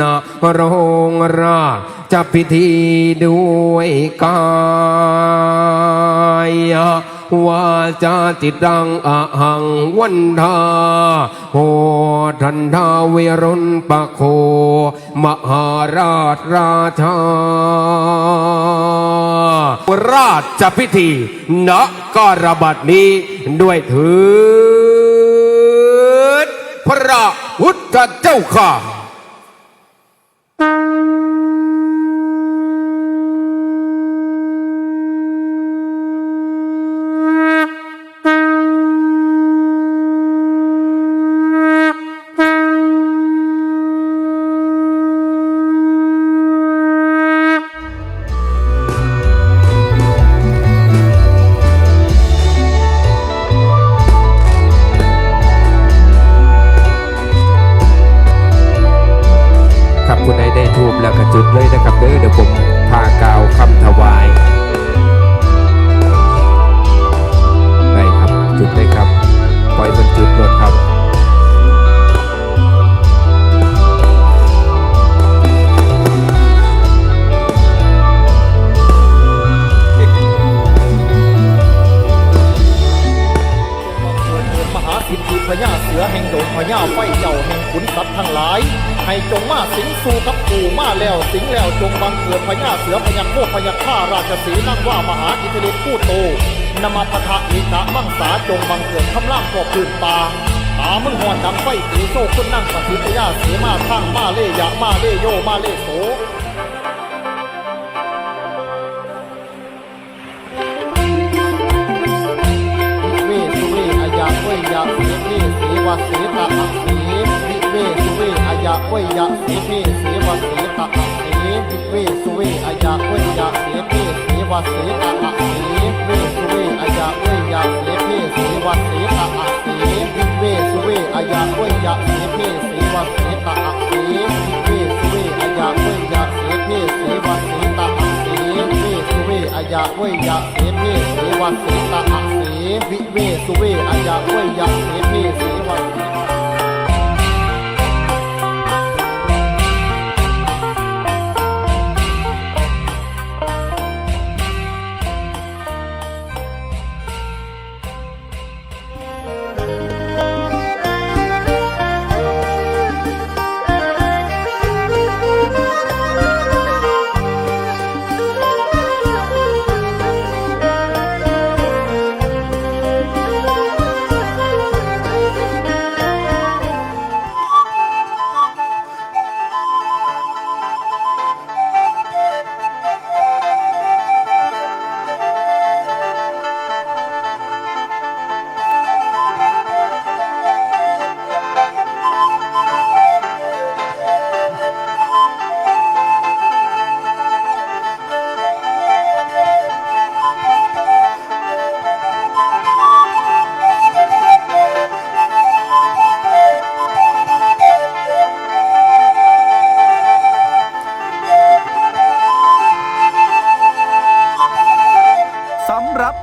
นะโรงราจะพิธีด้วยกายวาจาติดดังอะหังวันทาโหทันทาเวรุณปะโค มหาราชราชา ราชพิธีณกระบัดนี้ด้วยถือพระพุทธเจ้าค่ะ Bye. ครับคุณใดได้ทูบแล้วก็จุดเลยนะครับเด้อเดี๋ยวผมพากาวคำถวายได้ครับจุดเลยครับ ปล่อยบนจุดรถครับมหาสิทธิพญาเสือแห่งโดงพญาไฟเจ้าแห่งขุนทรัพย์ทั้งหลาย ให้จงมาสิงสู่กับปู่มาแล้วสิงแล้วจงบังเกิดพญาเสือพญาโคกพญาข้าราชสีนั่งว่ามหาอิทธิฤทธิ์ผู้โตนมาปะทะอิกะมังสาจงบังเกิดคำล่างพวกพื้นป่าตามึงหอนดังไฟตีโซ่ขึ้นนั่งปฏิพญาเสือมาทั้งมาเล่ยะมาเล่โยมาเล่โสเวสุเวอายะเวยะเสเพเสวะเสตะอักเส เวยยะเสเพเสวะเสตะสวิเวสุเวอายะเวยยะเสเพเสวะเสตะอักเวสุเวอายะเวยยะเสเพเสวะเสตะสวิเวสุเวอายะเวยยะเสเพเสวะเสตะสวิเวสุเวอายะเวยยะเสเพเสวะเสตะสวิเวสุเวอายะเวยยะเสเพเสวะเสตะอักเสวิเวสุเวอายะเวยยะเสเพเสวะเส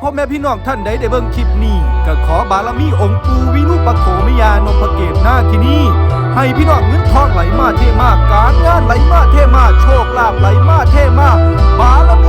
พ่อแม่พี่น้องท่านใดได้เบิ่งคลิปนี้ก็ขอบารมีองค์ปู่วิรุปโขมยานพเกตหน้าที่นี้ให้พี่น้องเงินทองไหลมาเทมาการงานไหลมาเทมาโชคลาภไหลมาเทมาบารมี